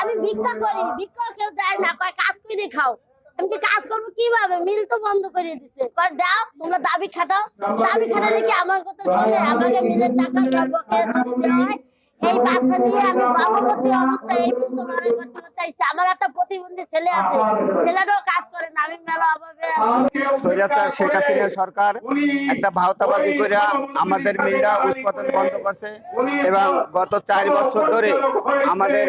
আমি ভিক্ষা করি, ভিক্ষা কেউ দেয় না, কয় কাজ করে খাও। আমি কাজ করব কীভাবে? মিল তো বন্ধ করে দিছে। কয়, দাও, তোমরা দাবি খাটাও। দাবি খাটালে কি আমার কথা শোনে? আমাকে মিলের টাকা সব যদি দেওয়া হয় এই নিয়ে আমি গর্ভবতী অবস্থায় এই লড়াই করতে। আমার একটা প্রতিবন্ধী ছেলে আছে। ছেলেটাও কাজ করে না, আমি মেলা অভাবে সরকার একটা ভাওতাবাজি করে আমাদের মিলটা উৎপাদন বন্ধ করছে এবং গত চার বছর ধরে আমাদের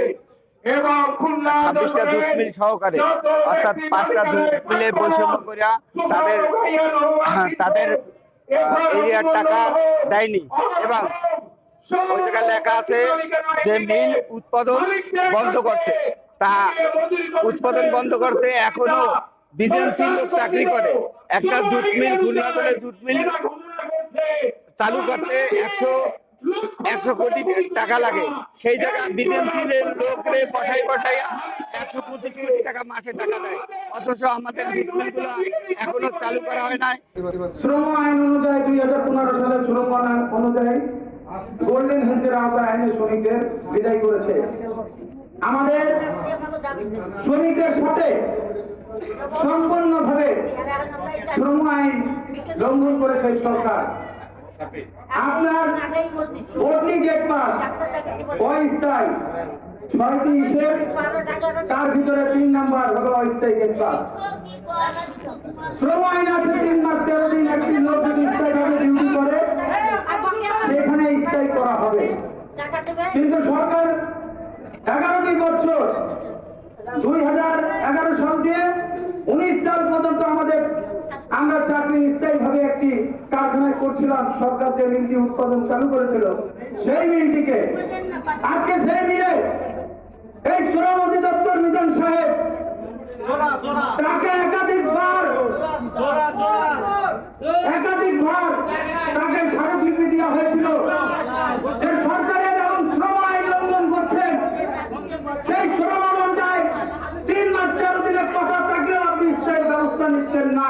ছাব্বিশটা জুট মিল সহকারে অর্থাৎ পাঁচটা জুট মিলে বৈষম্য করিয়া তাদের তাদের এরিয়ার টাকা দেয়নি। এবং ওই জায়গায় লেখা আছে যে মিল উৎপাদন বন্ধ করছে। তা উৎপাদন বন্ধ করছে এখনও লোক চাকরি করে। একটা jute mill Khulna jute mill চালু করতে একশো একশো কোটি টাকা লাগে। সেই জায়গায় বিদেশি লোকরে বসাই বসাই একশো পঁচিশ কোটি টাকা মাসে টাকা দেয়। অথচ আমাদের মিলগুলো এখনও চালু করা হয় নাই। শ্রম আইন অনুযায়ী দুই হাজার পনেরো সালের শ্রম আইন অনুযায়ী গোল্ডেন হেলথের আওতায় আইনে শ্রমিকদের বিদায় করেছে। আমাদের শ্রমিকদের সাথে সম্পূর্ণভাবে শ্রম আইন লঙ্ঘন করেছে সরকার। আপনার ভর্তি গেট পাস। অস্থায়ী ছয়টি হিসেব তার ভিতরে তিন নাম্বার হলো অস্থায়ী গেট পাস। শ্রম আইন আছে তিন মাস তেরো দিন একটি লোক যদি স্থায়ীভাবে ডিউটি করে সেখানে স্থায়ী করা হবে। কিন্তু সরকার এগারোটি বছর দুই হাজার এগারো সাল দিয়ে উনিশ সাল পর্যন্ত আমাদের আমরা চাকরি স্থায়ীভাবে একটি কারখানায় করছিলাম সরকার যে মিলটি উৎপাদন চালু করেছিল সেই মিলটিকে আজকে সেই মিলে এই শ্রম অধিদপ্তর মিজান সাহেব তাকে একাধিকবার একাধিকবার তাকে স্মারকলিপি দেওয়া হয়েছিল। যে সরকারের এবং শ্রম আইন লঙ্ঘন করছেন সেই শ্রম অনুযায়ী তিন মাস তেরো দিনের কথা থাকলেও আপনি স্থায়ী ব্যবস্থা নিচ্ছেন না।